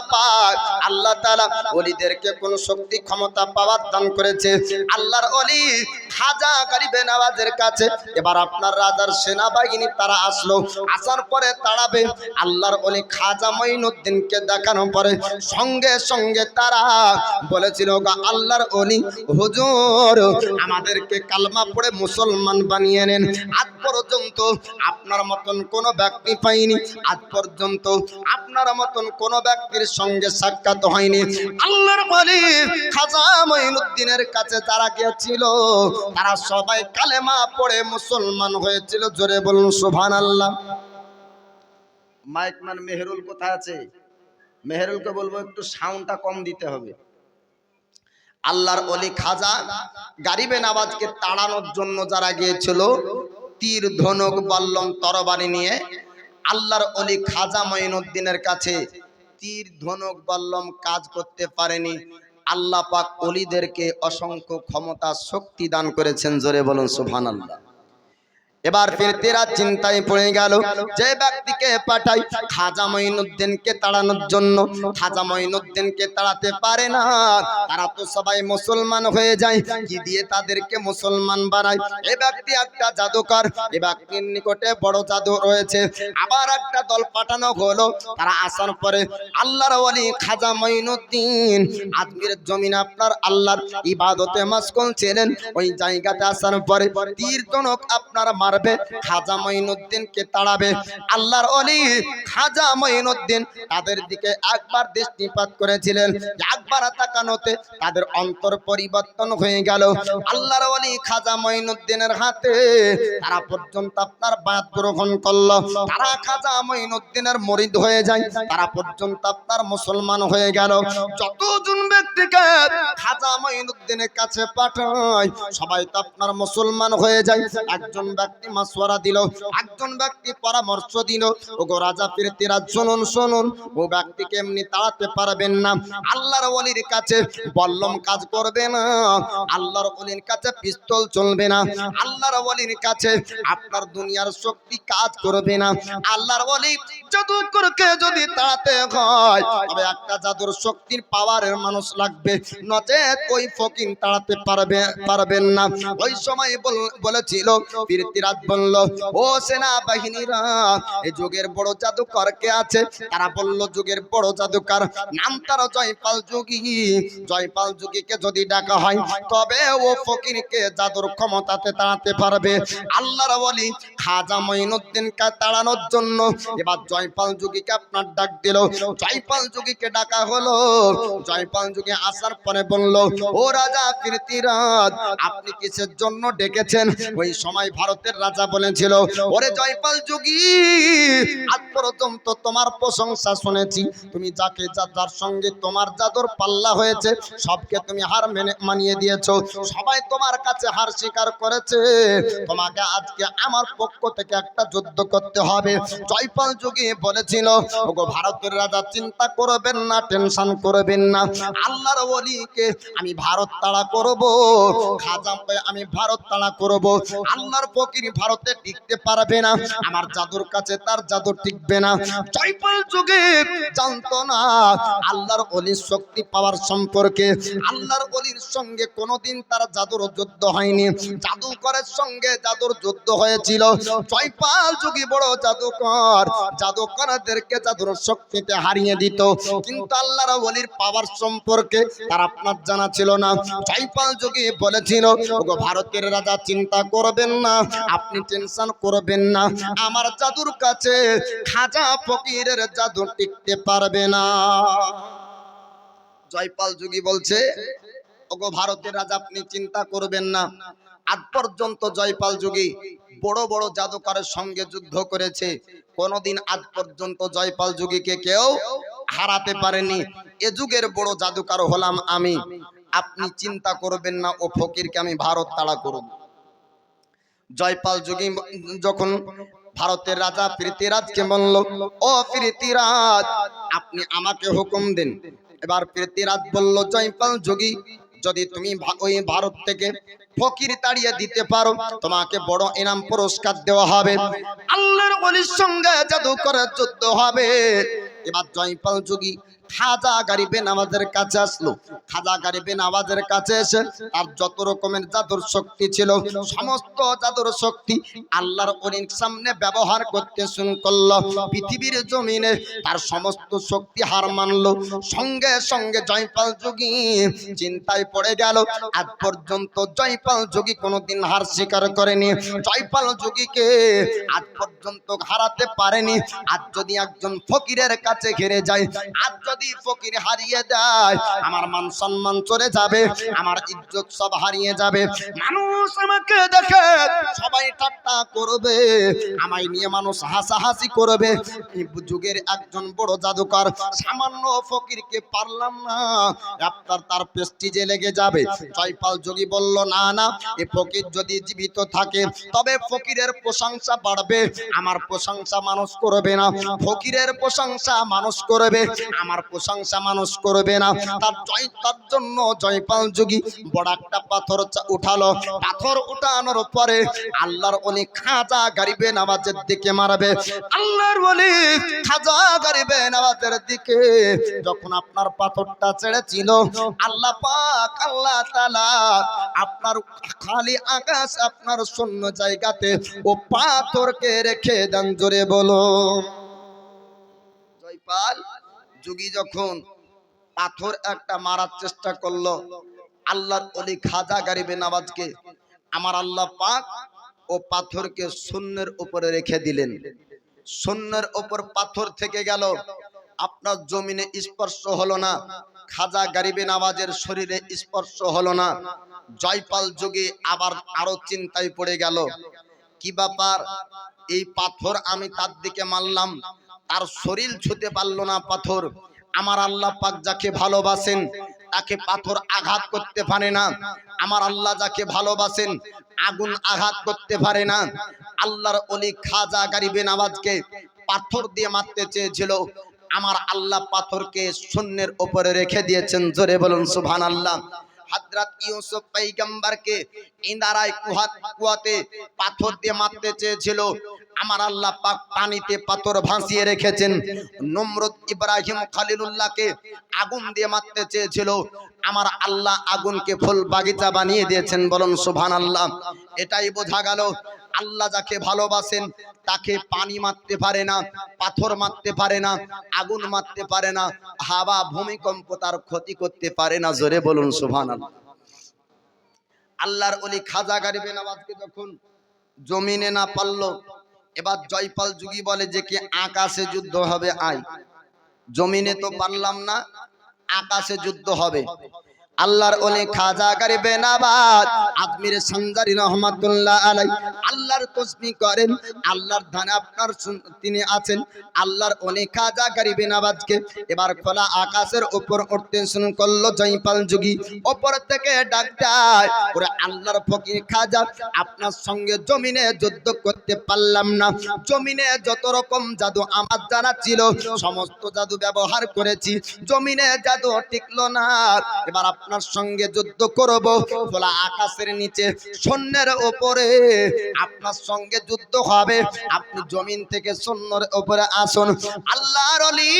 পাক। আল্লাহ তাআলা ওলিদেরকে কোন শক্তি, ক্ষমতা পাওয়ার দান করেছে। আল্লাহর ওলি খাজা গরিবে নওয়াজের কাছে। এবার আপনার রাজার সেনাবাহিনী তারা আসলো। আসার পরে তাড়াবে। আল্লাহর ওলি খাজা মঈনুদ্দিনকে দেখানোর পরে সঙ্গে সঙ্গে তারা বলেছিল আল্লাহর ওলি, হুজুর, আমাদেরকে কালমা পড়ে মুসলমান বানিয়ে নেন। আজ পর্যন্ত আপনার মতন কোনো ব্যক্তি পাইনি। আজ পর্যন্ত আপনার মতন কোনো ব্যক্তির সঙ্গে সাক্ষাৎ হয়নি। আল্লাহর ওলি খাজা মঈনুদ্দিনের কাছে যারা গিয়েছিল তারা সবাই কালেমা পড়ে মুসলমান হয়েছিল। জোরে বলুন সুবহানাল্লাহ। মাইকম্যান মেহেরুল কোথায় আছে? মেহেরুলকে বলব একটু সাউন্ডটা কম দিতে হবে। আল্লাহর অলি খাজা গারিবে নাবাজকে তাড়ানোর জন্য যারা গিয়েছিল তীর ধনুক বল্লম তরবারি নিয়ে আল্লাহর অলি খাজা মঈনুদ্দিনের কাছে তীর ধনুক বল্লম কাজ করতে পারেনি। আল্লাহ পাক অলিদেরকে অসংখ্য ক্ষমতা, শক্তি দান করেছেন। জোরে বলুন, সুবহানাল্লাহ। এবার ফিরতেরা চিন্তায় পড়ে গেল। যে ব্যক্তিকে পাঠাই, খাজা মঈনুদ্দিনকে তাড়ানোর জন্য। খাজা মঈনুদ্দিনকে তাড়াতে পারে না। তারা তো সবাই মুসলমান হয়ে যায়। কি দিয়ে তাদেরকে মুসলমান বানায়? এ ব্যক্তি একটা জাদুকর। এ ব্যক্তির নিকটে বড় জাদু রয়েছে। আবার একটা দল পাঠানো হলো। তারা আসার পরে আল্লাহর ওলি খাজা মঈনুদ্দিন আজমির জমিন আপনার আল্লাহর ইবাদতে মাসকুল ছিলেন। ওই জায়গাতে আসার পরে তীর তনক আপনার মারবে খাজা মঈনুদ্দিনকে তাড়াবে? আল্লাহর অলি খাজা মঈনুদ্দিন তাদের দিকে একবার দৃষ্টিপাত করেছিলেন। একবার তাকানোতে তাদের অন্তর পরিবর্তন হয়ে গেল। আল্লাহর অলি খাজা মঈনুদ্দিনের হাতে তারা পর্যন্ত আপনার বায়াত গ্রহণ করল। তারা খাজা মঈনুদ্দিনের মরিদ হয়ে যায়, তারা পর্যন্ত আপনার মুসলমান হয়ে গেল। যতজন ব্যক্তিকে খাজা মঈনুদ্দিনের কাছে পাঠায়, সবাই তো আপনার মুসলমান হয়ে যায়। একজন ব্যক্তি মাসওয়ারা দিল, একজন ব্যক্তি পরামর্শ দিল ও গো রাজা ফিরতিরা, শুনুন শুনুন, ও ব্যক্তিকে এমনি তাড়াতে পারবেন না? আল্লাহর ওলির কাছে বল্লম কাজ করবে না, আল্লাহর ওলির কাছে পিস্তল চলবে না, আল্লাহর ওলির কাছে আপনার দুনিয়ার শক্তি কাজ করবে না। আল্লাহর ওলি জাদুকরকে যদি তাড়াতে হয়, তবে একটা জাদুর শক্তির পাওয়ারের মানুষ লাগবে, নচেত ওই ফকিন তাড়াতে পারবে, পারবেন না। ওই সময় বল- বলেছিল পীরতিরাজ বলল, ও সেনা বাহিনীরা এই যুগের বড় জাদুকর কে আছে? তারা বলল, যুগের বড় জাদুকর, নাম তার জয়পাল যোগী। জয়পাল যোগীকে যদি ডাকা হয়, তবে ও ফকিরকে জাদুর ক্ষমতাতে তাড়াতে পারবে। আল্লাহর বলি খাজা মঈনুদ্দিনকে তাড়ানোর জন্য এবার জয়পাল যোগীকে আপনার ডাক দিল। জয়পাল যোগীকে ডাকা হলো। জয়পাল যোগী আসার পরে বলল, ও রাজা কীর্তিরাজ, আপনি কিসের জন্য ডেকেছেন? ওই সময় ভারতের রাজা বলেছিল, ওরে জয়পাল যোগী, আজ পর্যন্ত তোমার প্রশংসা শুনেছি। তুমি যাকে যার সঙ্গে তোমার যাদর পাল্লা হয়েছে, সবকে তুমি হার মেনে, মানিয়ে দিয়েছ। সবাই তোমার কাছে হার স্বীকার করেছে। তোমাকে আজকে আমার পক্ষ থেকে একটা যুদ্ধ করতে হবে। জয়পাল যোগী বলেছিল, ওগো ভারতের রাজা, চিন্তা করবেন না, টেনশন করবেন না। আল্লাহর ওলিকে আমি ভারত তাড়া করব, খাজা আমি ভারত তাড়া করব। আল্লাহর ফকির ভারতে টিকতে পারবে না। আমার জাদুর কাছে তার জাদু টিকবে না। জয়পাল যুগে জানতো না। আল্লাহর অলির শক্তি পাওয়ার সম্পর্কে, আল্লাহর অলির সঙ্গে কোনোদিন তার জাদুর যুদ্ধ হয়নি। জাদুকরের সঙ্গে জাদুর যুদ্ধ হয়েছিল। জয়পাল যুগী বড় জাদুকর, জাদুকরদেরকে জাদুর শক্তিতে হারিয়ে দিত। কিন্তু আল্লাহর অলির পাওয়ার সম্পর্কে তার আপনার জানা ছিল না। জয়পাল যুগী বলেছিল ভারতের রাজা চিন্তা করবেন না। আপনি টেনশন করবেন না। আমার জাদুর কাছে খাজা ফকিরের জাদু টিকতে পারবে না। জয়পাল যোগী বলছে, ওগো ভারতের রাজা, আপনি চিন্তা করবেন না। আজ পর্যন্ত জয়পাল যোগী বড় বড় জাদুকরের সঙ্গে যুদ্ধ করেছে। কোনোদিন আজ পর্যন্ত জয়পাল যোগীকে কেউ হারাতে পারেনি। এ যুগের বড় জাদুকর হলাম আমি। আপনি চিন্তা করবেন না, ও ফকিরকে আমি ভারত তাড়া করব। জয়পাল যোগী যখন ভারতের রাজা পৃথিরাজকে বলল, ও পৃথিরাজ আপনি আমাকে হুকুম দিন। এবার পৃথিরাজ বলল, জয়পাল যোগী, যদি তুমি ওই ভারত থেকে ফকির তাড়িয়ে দিতে পারো, তোমাকে বড় ইনাম পুরস্কার দেওয়া হবে। আল্লাহর ওলির সঙ্গে জাদু করে যুদ্ধ হবে। এবার জয়পাল যোগী খাজা গারিবে নামাজের কাছে আসলো। খাজা গারিবে নামাজের কাছে এসে আর যত রকমের জাদুর শক্তি ছিল, সমস্ত জাদুর শক্তি আল্লাহর অলির সামনে ব্যবহার করতে শুরু করল। পৃথিবীর জমিনে তার সমস্ত শক্তি হার মানলো। সঙ্গে সঙ্গে জয়পাল যোগী চিন্তায় পড়ে গেল, আজ পর্যন্ত জয়পাল যোগী কোনোদিন হার স্বীকার করেনি। জয়পাল যোগীকে আজ পর্যন্ত হারাতে পারেনি। আজ যদি একজন ফকিরের কাছে ঘিরে যায়, আজ যদি ফকির হারিয়ে দেয়, আমার মান সম্মান চলে যাবে, আমার ইজ্জত সব হারিয়ে যাবে। মানুষ আমাকে দেখে সবাই ঠাট্টা করবে, আমায় নিয়ে মানুষ হাসাহাসি করবে। যুগের একজন বড় জাদুকর সামান্য ফকিরকে পারলাম না আপনার তার প্রেস্টিজে লেগে যাবে। জয়পাল যোগী বলল, না না, এ ফকির যদি জীবিত থাকে, তবে ফকিরের প্রশংসা বাড়বে। আমার প্রশংসা মানুষ করবে না। ফকিরের প্রশংসা মানুষ করবে। আমার প্রশংসা মানুষ করবে না। তার জয়, তার জন্য জয়পাল যোগী বড় একটা পাথর উঠালো। পাথর উঠানোর পরে আল্লাহর অলি খাজা গারিবে নামাজের দিকে মারাবে। আল্লাহর বলি, খাজা গারিবে নামাজের দিকে। যখন আপনার পাথরটা ছেড়েছিল, আল্লাহ পাক, আল্লাহ তাআলা আপনার খালি আকাশ, আপনার শূন্য জায়গাতে ও পাথরকে রেখে দেন জোরে বলো। জয়পাল যুগী যখন পাথর একটা মারার চেষ্টা করল, আল্লাহর অলি খাজা গারিবে নওয়াজকে আমার আল্লাহ পাক ও পাথরকে শূন্যের উপরে রেখে দিলেন। শূন্যের উপর পাথর থেকে গেল, আপনার জমিনে স্পর্শ হলো না, খাজা গারিবে নামাজের শরীরে স্পর্শ হলো না, জয়পাল যোগে আবার আরও চিন্তায় পড়ে গেল, কি ব্যাপার? এই পাথর আমি তার দিকে মারলাম তার শরীর ছুতে পারল না পাথর। আমার আল্লাহ পাক যাকে ভালোবাসেন, তাকে পাথর আঘাত করতে পারে না। আমার আল্লাহ যাকে ভালোবাসেন, আগুন আঘাত করতে পারে না। আল্লাহর অলি খাজা গারিবে নামাজকে পাথর দিয়ে মারতে চেয়েছিল। আমার আল্লাহ পাথরকে শূন্যের উপরে রেখে দিয়েছেন। জোরে বলুন সুবহান আল্লাহ হাজরাত ইউসুফ পাইগাম্বারকে ইন্দারায় কুহাত কুয়াতে পাথর দিয়ে মারতে চেয়েছিল। আমার আল্লাহ পাক পানিতে পাথর ভাসিয়ে রেখেছেন। নমরুদ ইব্রাহিম খালিলুল্লাহকে আগুন দিয়ে মারতে চেয়েছিল। আমার আল্লাহ আগুনকে ফুল বাগিচা বানিয়ে দিয়েছেন। বলুন সুবহানাল্লাহ। এটাই বোঝা গেল আল্লাহ যাকে ভালোবাসেন, তাকে পানি মারতে পারে না, পাথর মারতে পারে না, আগুন মারতে পারে না, হাওয়া, ভূমিকম্প তার ক্ষতি করতে পারে না। জোরে বলুন, সুবহানাল্লাহ। আল্লাহর অলি খাজা গারিবে নামাজকে যখন জমিনে না পারল, এবার জয়পাল যুগী বলে যে কি, আকাশে যুদ্ধ হবে, আয়। জমিনে তো পারলাম না, আকাশে যুদ্ধ হবে। আল্লাহর ওলি খাজা গরিবে নাবাদ আজমির সঞ্জারি রহমাতুল্লাহ আলাই আল্লাহর তসবি করেন, আল্লাহর ধানে আপনার তিনি আছেন। আল্লাহর ওলি খাজা গরিবে নাবাজকে এবার খোলা আকাশের উপর উঠতে শুরু করল জয়পাল যুগী। উপর থেকে ডাক দেয় ওরে আল্লাহর ফকির খাজা, আপনার সঙ্গে জমিনে যুদ্ধ করতে পারলাম না। জমিনে যত রকম জাদু আমার জানা ছিল, সমস্ত জাদু ব্যবহার করেছি। জমিনে জাদু টিকলো না। এবার আপনার সঙ্গে যুদ্ধ করব। খোলা আকাশের নিচে সৈন্যের উপরে আপনার সঙ্গে যুদ্ধ হবে। আপনি জমিন থেকে সৈন্যের উপরে আসুন। আল্লাহর অলি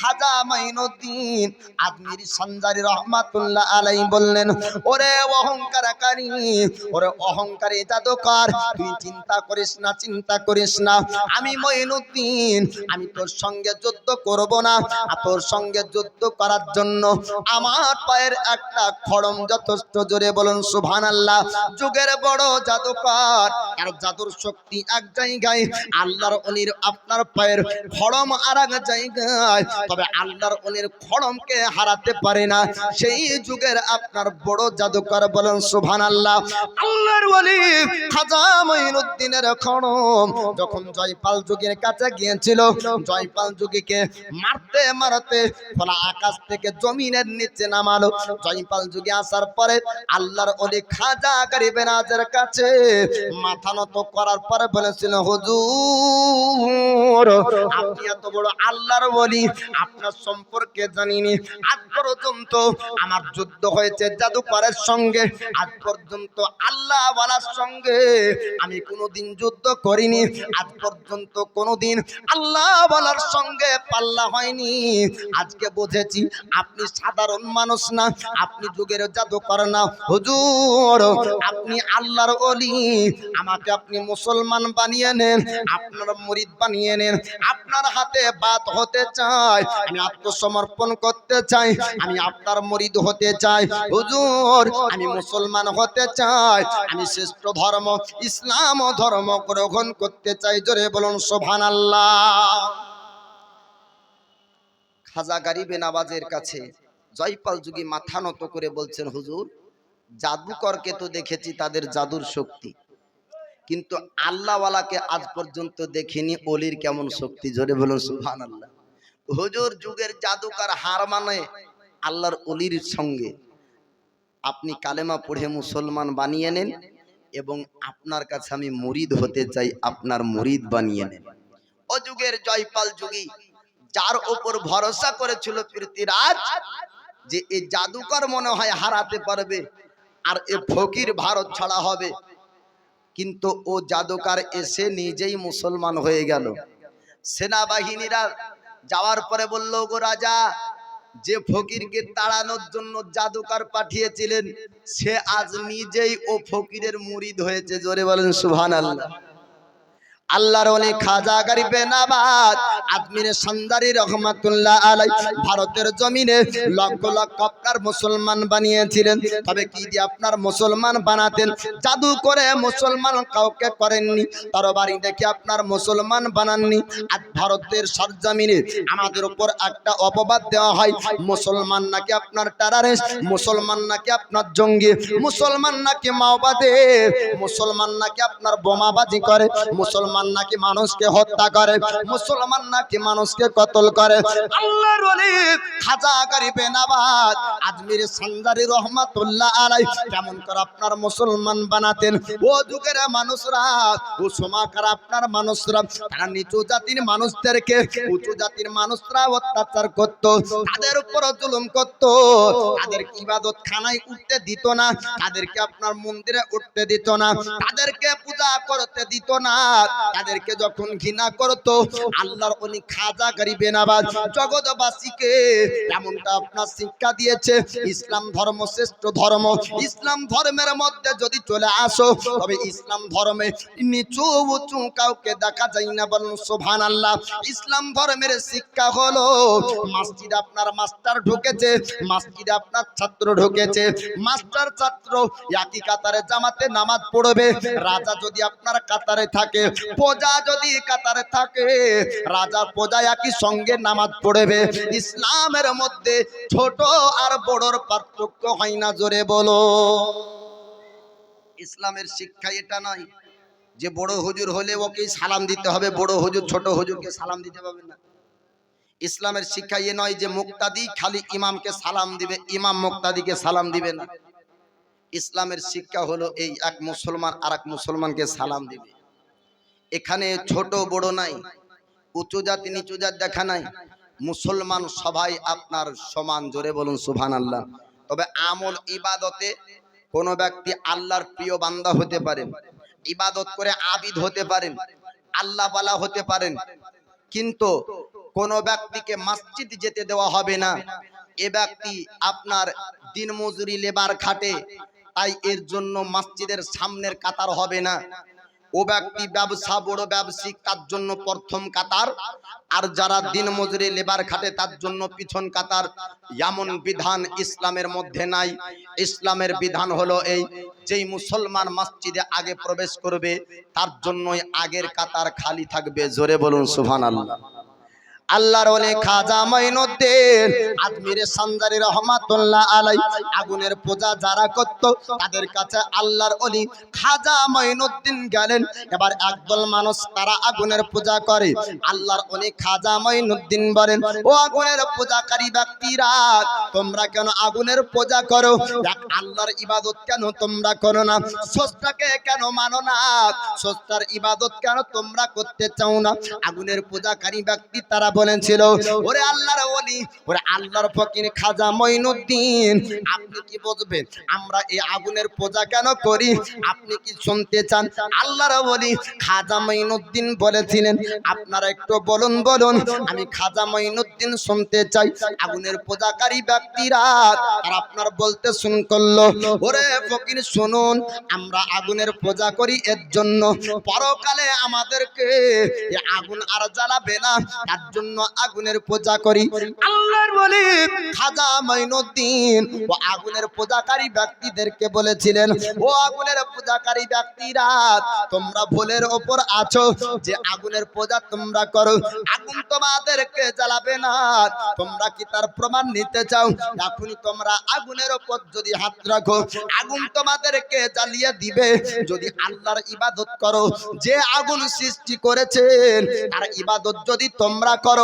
খাজা মাইনুদ্দিন আদমির সঞ্জারি রহমাতুল্লাহ আলাই বললেন, ওরে অহংকারকারী, ওরে অহংকারী জাদুকর, তুই চিন্তা করিস না, চিন্তা করিস না। আমি মঈনুদ্দিন আমি তোর সঙ্গে যুদ্ধ করব না। তোর সঙ্গে যুদ্ধ করার জন্য আমার পায়ের একটা খড়ম যথেষ্ট জোরে বলুন সুভান আল্লাহ যুগের বড় জাদুকর। আর জাদুর শক্তি এক জায়গায়, আল্লাহর অলির আপনার পায়ের খড়ম আর এক জায়গায়। তবে আল্লাহর অলির খড়মকে হারাতে পারে না। সেই যুগের আপনার বড় জাদুকর বলেন আল্লাহ আল্লাহর ওলি খাজা মঈনুদ্দিনের খড়ম যখন জয়পাল যুগের কাছে গিয়েছিল, জয়পাল যুগীকে মারতে মারতে ফলা আকাশ থেকে জমিনের নিচে নামা জয়পাল যুগে আসার পরে আল্লাহর খাজা কাছে মাথা নত করার পরে বলেছিল, হুজুর, আপনি এত বড় আল্লাহর বলি আপনার সম্পর্কে জানিনি। আজ পর্যন্ত আমার যুদ্ধ হয়েছে জাদুকরের সঙ্গে। আজ পর্যন্ত আল্লাহ ওয়ালার সঙ্গে আমি কোনোদিন যুদ্ধ করিনি। আজ পর্যন্ত কোনোদিন আল্লাহ ওয়ালার সঙ্গে পাল্লা হয়নি। আজকে বুঝেছি, আপনি সাধারণ মানুষ না, আপনি যুগের জাদুকর না, হুজুর। আপনি আল্লাহর অলি আমাকে আপনি মুসলমান বানিয়ে নেন, আপনার মুরিদ বানিয়ে নেন, আপনার হাতে বাত হতে চাই আমি আত্মসমর্পণ করতে চাই, আমি আপনার মুরিদ হতে চাই, হুজুর, আমি মুসলমান হতে চাই, আমি শ্রেষ্ঠ ধর্ম, ইসলাম ধর্ম গ্রহণ করতে চাই, জোরে বলুন সোভান আল্লাহ খাজা গারিবে নাবাজের কাছে জয়পাল যুগী মাথা নত করে বলছেন, হুজুর, জাদুকরকে তো দেখেছি তাদের জাদুর শক্তি। কিন্তু আল্লাহওয়ালাকে আজ পর্যন্ত দেখিনি, অলির কেমন শক্তি? জোরে বলুন সুহান আল্লাহ হুজুর, যুগের জাদুকর হার মানে আল্লাহর অলির সঙ্গে। আপনি কালেমা পড়ে মুসলমান বানিয়ে নেন এবং আপনার কাছে আমি মুরিদ হতে চাই, আপনার মুরিদ বানিয়ে নেন। ও যুগের জয়পাল যুগী, যার ওপর ভরসা করেছিল পৃথ্বীরাজ যে এই জাদুকর মনে হয় হারাতে পারবে, আর এ ফকির ভারত ছাড়া হবে। কিন্তু ও জাদুকার এসে নিজেই মুসলমান হয়ে গেল। সেনাবাহিনীরা যাওয়ার পরে বলল গো রাজা, যে ফকিরকে তাড়ানোর জন্য জাদুকার পাঠিয়েছিলেন, সে আজ নিজেই ও ফকিরের মুরিদ হয়েছে। জোরে বলেন সুভান আল্লাহ আল্লাহর অনেক খাজা গরিবে নাবাদ আজমিরে সন্দারি রহমাতুল্লাহ আলাই ভারতের জমিনে লক্ষ লক্ষ আপনার মুসলমান বানিয়েছিলেন। তবে কি দিয়ে আপনার মুসলমান বানাতেন? জাদু করে মুসলমান কাউকে করেননি তরবারি দেখে আপনার মুসলমান বানাননি। আর ভারতের সরজমিনে আমাদের উপর একটা অপবাদ দেওয়া হয়, মুসলমান নাকি আপনার টেরারিস্ট মুসলমান নাকি আপনার জঙ্গি, মুসলমান নাকি মাওবাদে, মুসলমান নাকি আপনার বোমাবাজি করে, মুসলমান নাকি মানুষকে হত্যা করে? মুসলমান নাকি মানুষকে কতল করে? আল্লাহর ওলি খাজা গরিবে নাবাদ আজমির সন্দারি রহমাতুল্লাহ আলাই কেমন করে আপনার মুসলমান বানাতেন। ও যুগের মানুষরা, ও সমাকার আপনার মানুষরা, তারা নিচু জাতির মানুষদেরকে, উঁচু জাতির মানুষরা অত্যাচার করত, তাদের উপর জুলুম করত। তাদের ইবাদত খানায় উঠতে দিত না, তাদেরকে আপনার মন্দিরে উঠতে দিত না, তাদেরকে পূজা করতে দিত না। তাদেরকে যখন ঘৃণা করত, আল্লাহর উনি খাজা গরিবে নাবাজ জগৎবাসীকে এমনটা আপনার শিক্ষা দিয়েছে। ইসলাম ধর্ম শ্রেষ্ঠ ধর্ম। ইসলাম ধর্মের মধ্যে যদি চলে আসো, তবে ইসলাম ধর্মে নিচু উঁচু কাউকে দেখা যায় না বলুন সোভান আল্লাহ ইসলাম ধর্মের শিক্ষা হলো, মসজিদ আপনার মাস্টার ঢুকেছে, মসজিদে আপনার ছাত্র ঢুকেছে, মাস্টার ছাত্র একই কাতারে জামাতে নামাজ পড়বে, রাজা যদি আপনার কাতারে থাকে প্রজা যদি কাতারে থাকে, রাজা প্রজা একই সঙ্গে নামাজ পড়বে। ইসলামের মধ্যে ছোট আর বড়র পার্থক্য হয় না, জোরে বলো। ইসলামের শিক্ষা এটা নয় যে বড় হুজুর হলে ওকে সালাম দিতে হবে, বড় হুজুর, ছোট হুজুরকে সালাম দিতে পারবে না। ইসলামের শিক্ষা এ নয় যে মুক্তাদি খালি ইমামকে সালাম দিবে, ইমাম মুক্তাদিকে সালাম দিবে না। ইসলামের শিক্ষা হলো এই এক মুসলমান আর এক মুসলমানকে সালাম দিবে। এখানে ছোট বড় নাই উঁচু জাতি নিচু জাত দেখা নাই। মুসলমান সবাই আপনার সমান জোরে বলুন সুভান আল্লাহ তবে আমল ইবাদতে কোন ব্যক্তি আল্লাহর প্রিয় বান্দা হতে পারেন ইবাদত করে আবিদ হতে পারেন আল্লাহ বালা হতে পারেন। কিন্তু কোন ব্যক্তিকে মসজিদ যেতে দেওয়া হবে না। এ ব্যক্তি আপনার দিন মজুরি লেবার খাটে তাই এর জন্য মসজিদের সামনের কাতার হবে না। ও ব্যক্তি ব্যবসা, বড় ব্যবসায়িক তার জন্য প্রথম কাতার। আর যারা দিন মজুরি, লেবার খাটে, তার জন্য পিছন কাতার। এমন বিধান ইসলামের মধ্যে নাই। ইসলামের বিধান হলো এই, যেই মুসলমান মসজিদে আগে প্রবেশ করবে, তার জন্যই আগের কাতার খালি থাকবে। জোরে বলুন, সুবহানাল্লাহ। আল্লাহর ওলি খাজা মাইনুদ্দিন আজমিরে সঞ্জারি রহমাতুল্লাহ আলাই আগুনের পূজা যারা করত, তাদের কাছে আল্লাহর ওলি খাজা মাইনুদ্দিন গেলেন। এবার একদল মানুষ তারা আগুনের পূজা করে। আল্লাহর ওলি খাজা মাইনুদ্দিন বলেন, ও আগুনের পূজাকারী ব্যক্তিরা, তোমরা কেন আগুনের পূজা করো? এক আল্লাহর ইবাদত কেন তোমরা করো না? স্রষ্টাকে কেন মানো না? স্রষ্টার ইবাদত কেন তোমরা করতে চাও না? আগুনের পূজাকারী ব্যক্তি তারা বলেছিল ওরে আল্লাহর ওলি ওরে আল্লাহর ফকির খাজা মঈনুদ্দিন। আপনি কি বুঝবেন? আমরা এই আগুনের পূজা কেন করি? আপনি কি শুনতে চান? আল্লাহর ওলি খাজা মঈনুদ্দিন বলেছিলেন আপনারা একটু বলুন বলুন আমি খাজা মঈনুদ্দিন শুনতে চাই। আগুনের পূজাকারী ব্যক্তিরা আর আপনার বলতে শুন করল ওরে ফকির শুনুন আমরা আগুনের পূজা করি এর জন্য। পরকালে আমাদেরকে আগুন আর জ্বালাবে না। তার জন্য আগুনের পূজা করি। আল্লাহর বলি, খাজা মাইনুদ্দিন ও আগুনের পূজাকারী ব্যক্তিদেরকে বলেছিলেন, ও আগুনের পূজাকারী ব্যক্তিরা, তোমরা ভুলের ওপর আছো, যে আগুনের পূজা তোমরা করো। আগুন তোমাদেরকে জ্বালাবে না। তোমরা কি তার প্রমাণ নিতে চাও? এখনই তোমরা আগুনের ওপর যদি হাত রাখো, আগুন তোমাদেরকে জ্বালিয়ে দিবে। যদি আল্লাহর ইবাদত করো, যে আগুন সৃষ্টি করেছেন, তার ইবাদত যদি তোমরা করো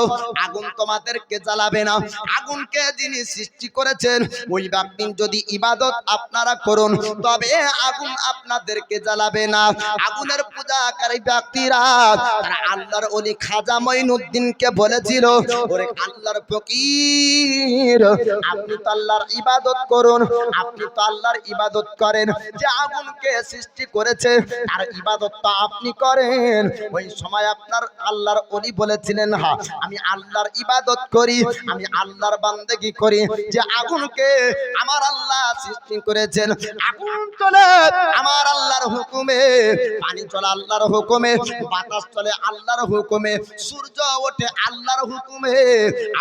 আগুন তোমাদেরকে জ্বালাবে না। আগুনকে যিনি সৃষ্টি করেছেন, ওই ব্যক্তি যদি ইবাদত আপনারা করুন, তবে আগুন আপনাদেরকে জ্বালাবে না। আগুনের পূজাকারী ব্যক্তিরা, তারা আল্লাহর ওলি খাজা মঈনুদ্দিনকে বলেছিল, ওরে আল্লাহর ফকির, আপনি তো আল্লাহর ইবাদত করুন, আপনি তো আল্লাহর ইবাদত করেন। যে আগুনকে সৃষ্টি করেছে, তার ইবাদত তো আপনি করেন। ওই সময় আপনার আল্লাহর ওলি বলেছিলেন হ্যাঁ আমি আল্লাহর ইবাদত করি, আমি আল্লাহর বান্দেগি করি যে আগুনকে আমার আল্লাহ সৃষ্টি করেছেন। আগুন চলে আমার আল্লাহর হুকুমে, পানি চলে আল্লাহর হুকুমে, বাতাস চলে আল্লাহর হুকুমে, সূর্য ওঠে আল্লাহর হুকুমে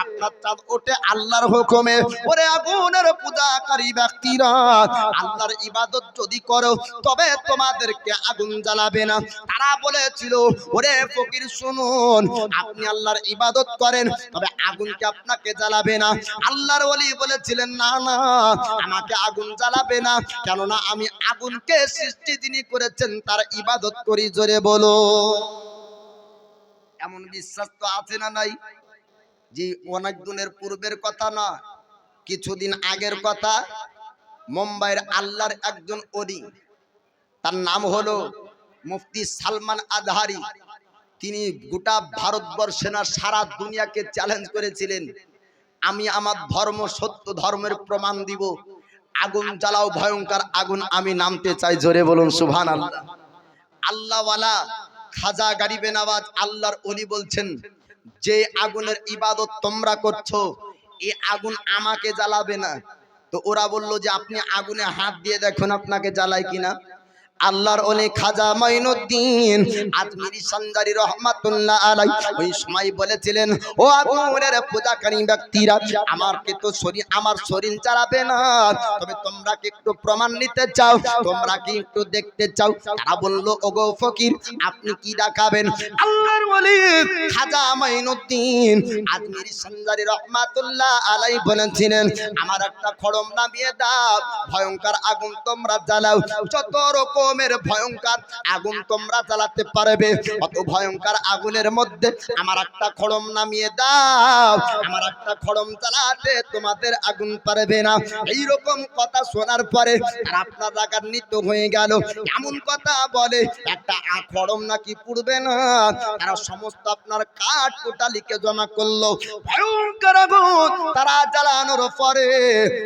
আপনার চাঁদ ওঠে আল্লাহর হুকুমে। ওরে আগুনের পূজাকারী ব্যক্তিরা, আল্লাহর ইবাদত যদি করো, তবে তোমাদেরকে আগুন জ্বালাবে না। তারা বলেছিল, ওরে ফকির, শুনুন, আপনি আল্লাহর ইবাদত করেন, তবে আগুনকে আপনাকে জ্বালাবে না? আল্লাহর ওলি বলেছিলেন, না না, আমাকে আগুন জ্বালাবে না। কেননা আমি আগুনকে সৃষ্টি যিনি করেছেন, তার ইবাদত করি, জোরে বলো। এমন বিশ্বাস তো আছে না নাই? যে অনেক দিনের পূর্বের কথা না, কিছুদিন আগের কথা। মুম্বাইয়ের আল্লাহর একজন অলি তার নাম হলো মুফতি সালমান আজহারি। তিনি গোটা ভারতবর্ষে না সারা দুনিয়াকে চ্যালেঞ্জ করেছিলেন। আমি আমার ধর্ম সত্য ধর্মের প্রমাণ দিব। আগুন জ্বালাও ভয়ঙ্কর আগুন, আমি নামতে চাই, জোরে বলুন সুভান আল্লাহ আল্লাহওয়ালা খাজা গারিবে নওয়াজ আল্লাহর অলি বলছেন, যে আগুনের ইবাদত তোমরা করছ এই আগুন আমাকে জ্বালাবে না। তো ওরা বলল যে, আপনি আগুনে হাত দিয়ে দেখুন আপনাকে জ্বালায় কিনা। আল্লাহর অলি খাজা মাইনুদ্দিন আজমিরি সঞ্জারি রহমাতুল্লাহ আলাই ওই সময় বলেছিলেন, ও আগুনের পূজাকারী ব্যক্তিরা, আমার কে তো শরীর, আমার শরীর চালাবে না? তবে তোমরা কি একটু প্রমাণ নিতে চাও? তোমরা কি একটু দেখতে চাও? তারা বলল, ওগো ফকির, আপনি কি দেখাবেন? আল্লাহর ওলি খাজা মাইনুদ্দিন আজমিরি সঞ্জারি রহমাতুল্লাহ আলাই বলেছিলেন, আমার একটা খড়ম নামিয়ে দাও, ভয়ঙ্কর আগুন তোমরা জ্বালাও, যত রকমের ভয়ঙ্কর আগুন তোমরা জ্বালাতে পারবে। অত ভয়ঙ্কর আগুনের মধ্যে আমার একটা খড়ম নামিয়ে দাও। আমার একটা খড়ম জ্বালাতে তোমাদের আগুন পারবে না। এই রকম কথা শোনার পরে আর আপনার রাগান্বিত হয়ে গেল। এমন কথা বলে, একটা খড়ম নাকি পুড়বে না? তারা সমস্ত আপনার কাঠ কোটালিকে জমা করল। ভয়ঙ্কর আগুন তারা জ্বালানোর পরে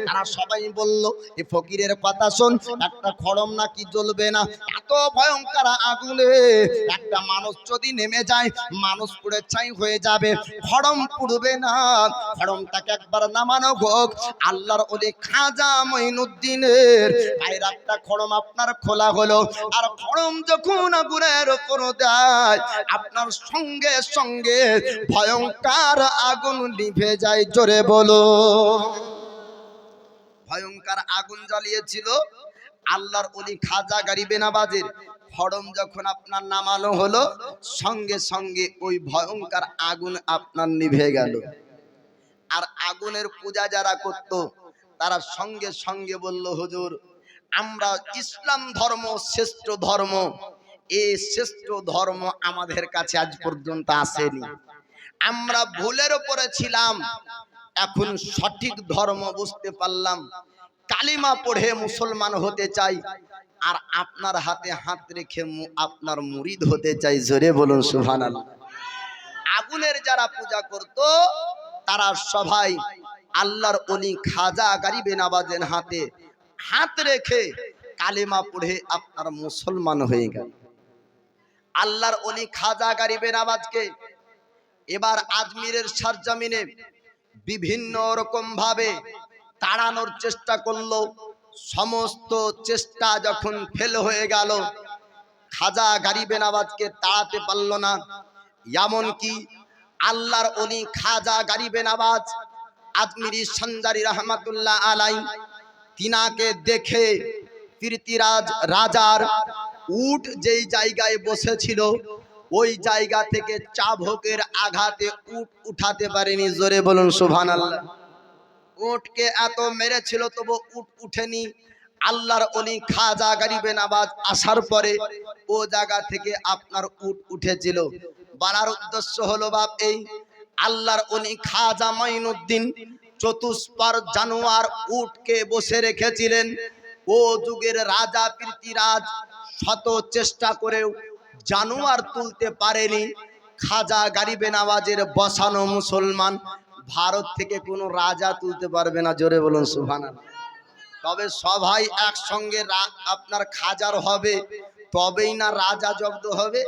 তারা সবাই বলল, এ ফকিরের কথা শোন, একটা খড়ম নাকি জ্বলবে না? এত ভয়ঙ্কর আগুনে একটা মানুষ যদি নেমে যায়, মানুষ পুড়ে ছাই হয়ে যাবে। খড়ম পুড়বে না। খড়মটাকে একবার নামানো হোক। আল্লাহর ওলি খাজা মঈনুদ্দিনের। গায়ের একটা খড়ম আপনার খোলা হলো। আর খড়ম যখন আগুনের ওপর দেয়, আপনার সঙ্গে সঙ্গে ভয়ঙ্কর আগুন নিভে যায়। জোরে বলো। ভয়ঙ্কর আগুন জ্বালিয়েছিল আল্লাহর অলি খাজা গারিবে নাবাজের ফড়ম যখন আপনার নামানো হলো, সঙ্গে সঙ্গে ওই ভয়ঙ্কর আগুন আপনার নিভে গেল। আর আগুনের পূজা যারা করত, তারা সঙ্গে সঙ্গে বলল, হুজুর, আমরা ইসলাম ধর্ম শ্রেষ্ঠ ধর্ম। এই শ্রেষ্ঠ ধর্ম আমাদের কাছে আজ পর্যন্ত আসেনি। আমরা ভুলের উপরে ছিলাম। এখন সঠিক ধর্ম বুঝতে পারলাম। কালিমা পড়ে মুসলমান হতে চাই। আর আপনার হাতে হাত রেখে আপনার মুরিদ হতে চাই। জোরে বলুন, সুবহানাল্লাহ। আগুনের যারা পূজা করত, তারা সবাই আল্লাহর অলি খাজা গারিবে নাবাজের হাতে হাত রেখে কালেমা পড়ে আপনার মুসলমান হয়ে গেল। আল্লাহর অলি খাজা গারিবে নাবাজকে এবার আজমিরের সারজামিনে বিভিন্ন রকম ভাবে তাড়ানোর চেষ্টা করল। সমস্ত চেষ্টা যখন ফেল হয়ে গেল, খাজা গারিবেন নাবাজকে তাড়াতে পারল না। এমনকি আল্লাহর অলি খাজা গারিবেন নাবাজ আজমিরি সঞ্জারি রহমাতুল্লাহ আলাই, তিনাকে দেখে কীর্তিরাজ রাজার উট যেই জায়গায় বসেছিল, ওই জায়গা থেকে চাবকের আঘাতে উট উঠাতে পারেনি। জোরে বলুন সুভান আল্লাহ উটকে এত মেরেছিল, তবু উট উঠেনি। আল্লাহর অলি খাজা গারিবে নাবাজ আসার পরে ও জায়গা থেকে আপনার উট উঠেছিল। বানার উদ্দেশ্য হলো বাপ এই, আল্লাহর অলি খাজা মাইনুদ্দিন চতুষ্পর জানোয়ার উটকে বসে রেখেছিলেন। ও যুগের রাজা পৃথিরাজ শত চেষ্টা করেও জানোয়ার তুলতে পারেনি। খাজা গারিবে নামাজের বসানো মুসলমান ভারত থেকে কোনো রাজা তুলতে পারবে না, জোরে বলুন সুভানা তবে সবাই একসঙ্গে আপনার খাজার হবে, তবেই না রাজা জব্দ হবে।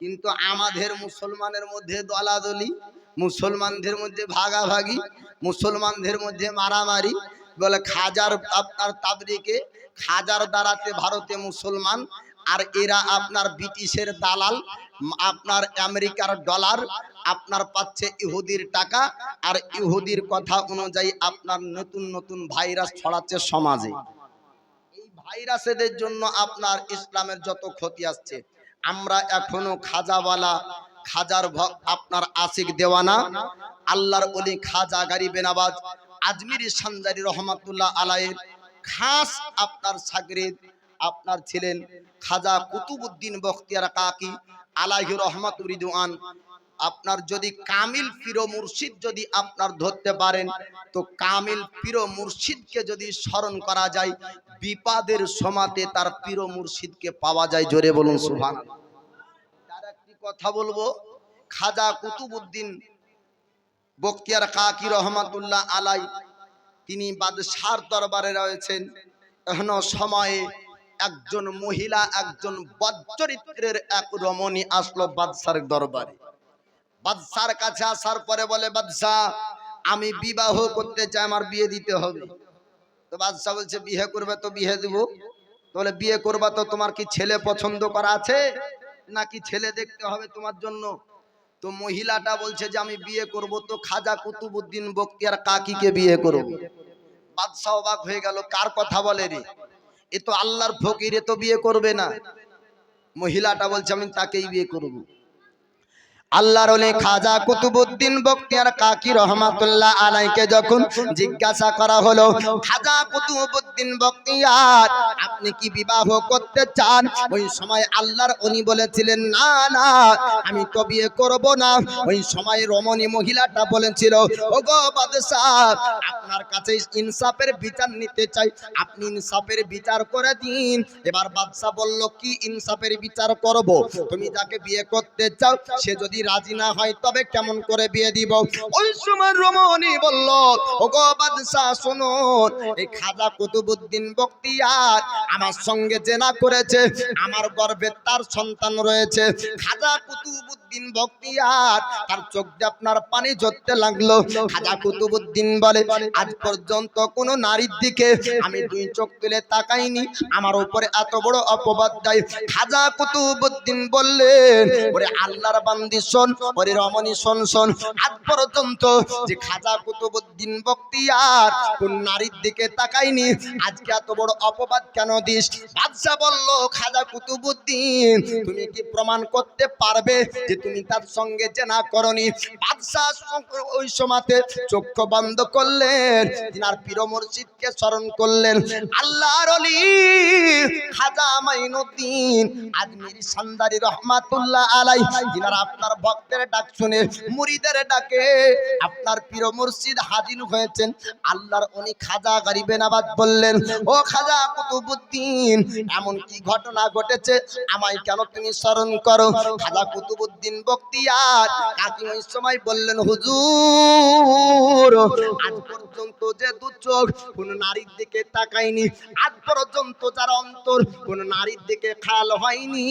কিন্তু আমাদের মুসলমানের মধ্যে দলাদলি, মুসলমানদের মধ্যে ভাগাভাগি, মুসলমানদের মধ্যে মারামারি, বলে খাজার আপনার তাবরিকে, খাজার দ্বারাতে ভারতে মুসলমান, আর এরা আপনার ব্রিটিশের দালাল, আপনার আমেরিকার ডলার আপনার পাচ্ছে ইহুদির টাকা, আর ইহুদির কথা অনুযায়ী আপনার নতুন নতুন ভাইরাস ছড়াচ্ছে সমাজে। এই ভাইরাসেদের জন্য আপনার ইসলামের যত ক্ষতি আসছে, আমরা এখনও খাজাওয়ালা, খাজার আপনার আশিক দেওয়ানা, আল্লাহর অলি খাজা গারিবে নওয়াজ আজমিরি সানজারি রহমাতুল্লাহ আলাইয়ের খাস আপনার সাগরিদ আপনার ছিলেন খাজা কুতুবুদ্দিন বখতিয়ার কাকি আলাহি রহমাত রিদওয়ান। আপনার যদি কামিল পিরো মুর্শিদ যদি আপনার ধরতে পারেন, তো কামিল পিরো মুর্শিদকে যদি স্মরণ করা যায়, বিপাদের সমাতে তার পিরো মুর্শিদকে পাওয়া যায়। জোরে বলুন সুভান তার একটি কথা বলব, খাজা কুতুবুদ্দিন বক্তিয়ার কাকি রহমাতুল্লাহ আলাই, তিনি বাদশার দরবারে রয়েছেন। এখনও সময়ে একজন মহিলা, একজন বজ্চরিত্রের এক রমণী আসলো বাদশার দরবারে। বাদশার কাছে আসার পরে বলে বাদশাহ আমি বিবাহ করতে চাই, আমার বিয়ে দিতে হবে। তো বাদশাহ বলছে, বিয়ে করবে তো বিয়ে দিব। বলে বিয়ে করবা তো তোমার কি ছেলে পছন্দ করা আছে? নাকি ছেলে দেখতে হবে তোমার জন্য? তো মহিলাটা বলছে যে, আমি বিয়ে করব তো খাজা কুতুবুদ্দিন বক্তিয়ার কাকিকে বিয়ে করব। বাদশাহ অবাক হয়ে গেল, কার কথা বলে রে? এ তো আল্লাহর ফকির, এ তো বিয়ে করবে না। মহিলাটা বলছে, আমি তাকেই বিয়ে করব। আল্লাহর ওলি খাজা কুতুবুদ্দিন বক্তিয়ার কাকি রহমাতুল্লাহ আলাইকে যখন জিজ্ঞাসা করা হলো, খাজা কুতুবুদ্দিন বক্তিয়ার, আপনি কি বিবাহ করতে চান? ওই সময় আল্লাহর উনি বলেছিলেন, না না, আমি তো বিয়ে করব না। ওই সময় রমণী মহিলাটা বলেছিল ও গো বাদশাহ, আপনার কাছে ইনসাফের বিচার নিতে চাই। আপনি ইনসাফের বিচার করে দিন। এবার বাদশাহ বলল, কি ইনসাফের বিচার করব? তুমি যাকে বিয়ে করতে চাও, সে যদি রাজি না হয়, তবে কেমন করে বিয়ে দিব? ওই সময় রমণী বলল ও গো বাদশাহ, শুনুন, এই খাজা কুতুবুদ্দিন বক্তিয়ার আমার সঙ্গে জেনা করেছে, আমার গর্ভে তার সন্তান রয়েছে। খাজা কুতুবুদ্দিন বক্তিয়ার, তার চোখ দিয়ে আপনার পানি ঝরতে লাগল। খাজা কুতুবুদ্দিন বলে, আজ পর্যন্ত কোন নারীর দিকে আমি দুই চোখ তুলে তাকাইনি, আমার উপরে এত বড় অপবাদ দেয়। খাজা কুতুবুদ্দিন বললেন, ওরে আল্লাহর বান্দি শোন, ওরে রমণী শোন আজ পর্যন্ত যে খাজা কুতুবুদ্দিন বক্তিয়ার কোন নারীর দিকে তাকাইনি আজকে এত বড় অপবাদ কেন দিস? বাদশা বলল, খাজা কুতুবুদ্দিন, তুমি কি প্রমাণ করতে পারবে যে তুমি তার সঙ্গে জেনা করনি? বাদশাহ ওই সময়তে চক্ষু বন্ধ করলেন, তিনার পীর মুর্শিদকে স্মরণ করলেন। আল্লাহর অলি, খাজা মাইনুদ্দিন, আজমিরি সান্দারি রহমাতুল্লাহ আলাই যিনারা আপনার ভক্তের ডাক শুনে মুরিদের ডাকে। আপনার পীর মুর্শিদ হাজির হয়েছেন। আল্লাহর উনি খাজা গরিবেন আবাদ বললেন, ও খাজা কুতুবুদ্দিন, এমন কি ঘটনা ঘটেছে? আমায় কেন তুমি স্মরণ করো? খাজা কুতুবুদ্দিন বক্তিয়ার কাকি ওই সময় বললেন, হুজুর, আজ পর্যন্ত যে দু চোখ কোন নারীর দিকে তাকায়নি, আজ পর্যন্ত যার অন্তর কোন নারীর দিকে খাল হয়নি,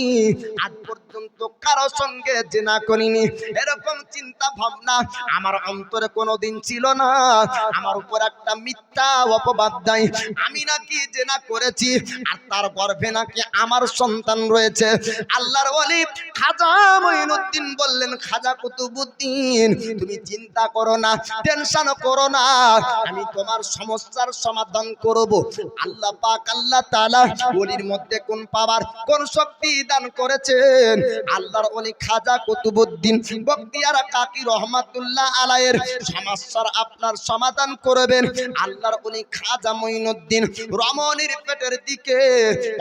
আজ পর্যন্ত কারও সঙ্গে জেনা করিনি এরকম চিন্তা ভাবনা আমার অন্তরে কোনোদিন ছিল না। আমার উপর একটা মিথ্যা অপবাদ দেয়। আমি নাকি জেনা করেছি আর তার গর্ভে নাকি আমার সন্তান রয়েছে। আল্লাহর ওলি খাজা মঈনুদ্দিন বললেন, খাজা কুতুবুদ্দিন, তুমি চিন্তা করো না, টেনশন করো না। আমি তোমার সমস্যার সমাধান করব। আল্লাহ পাক, আল্লাহ তাআলা ওলির মধ্যে কোন পাওয়ার, কোন শক্তি দান করেছেন। আল্লাহর ওলি খাজা কুতুবুদ্দিন বখতিয়ার কাকি রহমাতুল্লাহ আলাইয়ের সমস্যার আপনার সমাধান করবেন। আল্লাহর ওলি খাজা মঈনুদ্দিন রমণীর পেটের দিকে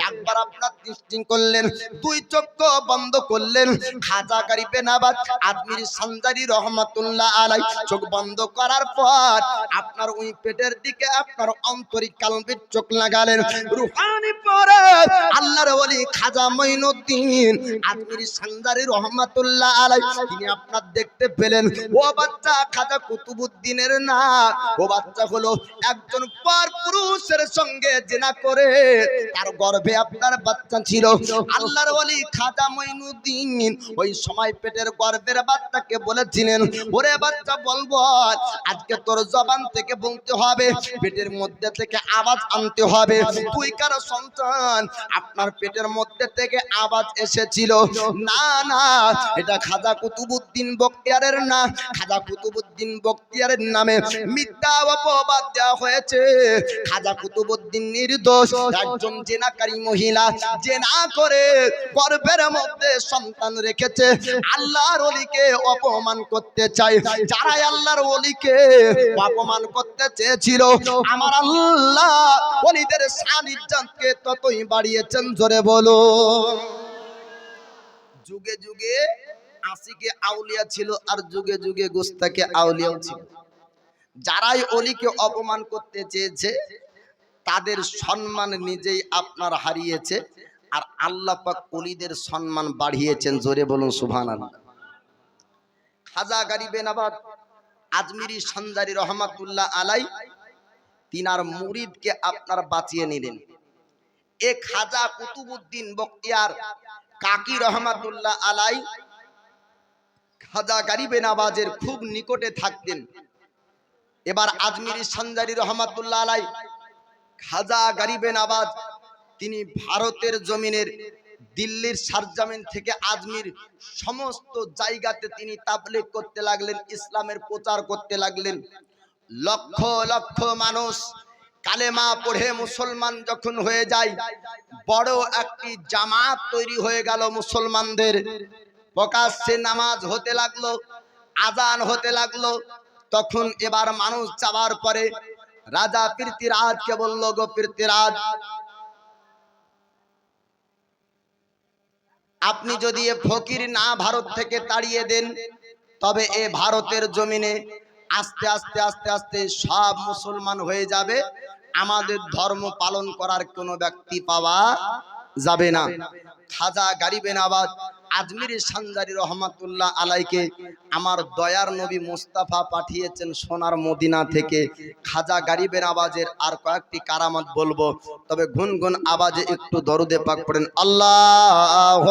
একবার আপনার দৃষ্টি করলেন, দুই চক্ষু বন্ধ করলেন। খাজা গরিবে নাবাদ আদমির সঞ্জারি রহমাতুল্লাহ আলাই চোখ বন্ধ করার পর আপনার ওই পেটের দিকে আপনার অন্তরিক কালবির চোখ লাগালেন। রুহানি পরে আল্লাহর ওলি খাজা মঈনুদ্দিন আদমির সঞ্জারি রহমাতুল্লাহ তিনি আপনার দেখতে পেলেন। ও বাচ্চা খাজা কুতুবুদ্দিনের না, ও বাচ্চা হলো একজন পর পুরুষের সঙ্গে জেনা করে। তার গর্ভে আপনার বাচ্চা ছিল। আল্লাহর খাজা ওই সময় পেটের গর্ভের বাচ্চাকে বলেছিলেন, ওরে বাচ্চা বলব আজকে তোর জবান থেকে বলতে হবে, পেটের মধ্যে থেকে আওয়াজ আনতে হবে। তুই কার সন্তান, আপনার পেটের মধ্যে থেকে আওয়াজ এসেছিল। না না, এটা খাজা কুতুবুদ্দিন বক্তিয়ারের না খাজা কুতুবুদ্দিন বক্তিয়ারের নামে মিথ্যা অপবাদ দেওয়া হয়েছে। খাজা কুতুবুদ্দিন নির্দোষ, একজন জেনাকারী মহিলা জেনা করে গর্ভের মধ্যে সন্তান রেখেছে। আল্লাহর অলিকে অপমান করতে চায়। যারা আল্লাহর অলিকে অপমান করতে চেয়েছিল, আমার আল্লাহ অলিদের সান্নিধ্যকে ততই বাড়িয়েছেন। জোরে বলো। যুগে যুগে আশিকে আউলিয়া ছিল আর যুগে যুগে গোস্তাকে আউলিয়াও ছিল। যারাই অলিকে অপমান করতে চেয়েছে, তাদের সম্মান নিজেই আপনার হারিয়েছে আর আল্লাহ পাক অলিদের সম্মান বাড়িয়েছেন। জোরে বলুন সুভান খাজা গারিবে নাবাদ আজমিরি সঞ্জারি রহমাতুল্লাহ আলাই তিনার মুরিদকে আপনার বাঁচিয়ে নিলেন। এ খাজা কুতুবুদ্দিন বক্তিয়ার কাকি রহমাতুল্লাহ আলাই খাজা গারিবে নাবাজের খুব নিকটে থাকতেন। এবার আজমিরি সঞ্জারি রহমাতুল্লাহ আলাই খাজা গারিবে নাবাজ তিনি ভারতের জমিনের দিল্লির সারজামিন থেকে আজমির সমস্ত জায়গাতে তিনি তাবলিগ করতে লাগলেন, ইসলামের প্রচার করতে লাগলেন। লক্ষ লক্ষ মানুষ কালেমা পড়ে মুসলমান যখন হয়ে যায়, বড় একটি জামাত তৈরি হয়ে গেল মুসলমানদের। প্রকাশ্যে নামাজ হতে লাগল, আজান হতে লাগল। তখন এবার মানুষ যাওয়ার পরে রাজা পৃথিরাজকে বলল, গো পৃথিরাজ আপনি যদি এ ফকির না ভারত থেকে তাড়িয়ে দেন, তবে এ ভারতের জমিনে আস্তে আস্তে আস্তে আস্তে সব মুসলমান হয়ে যাবে। আমাদের ধর্ম পালন করার কোনো ব্যক্তি পাওয়া যাবে না। খাজা গারিবে নাবাদ আজমির সানজারি রহমাতুল্লাহ আলাইকে আমার দয়ার নবী মুস্তাফা পাঠিয়েছেন সোনার মদিনা থেকে। খাজা গারিবের আওয়াজের আর কয়েকটি কারামত বলব, তবে গুনগুন আওয়াজে একটু দরুদে পাক পড়েন। আল্লাহ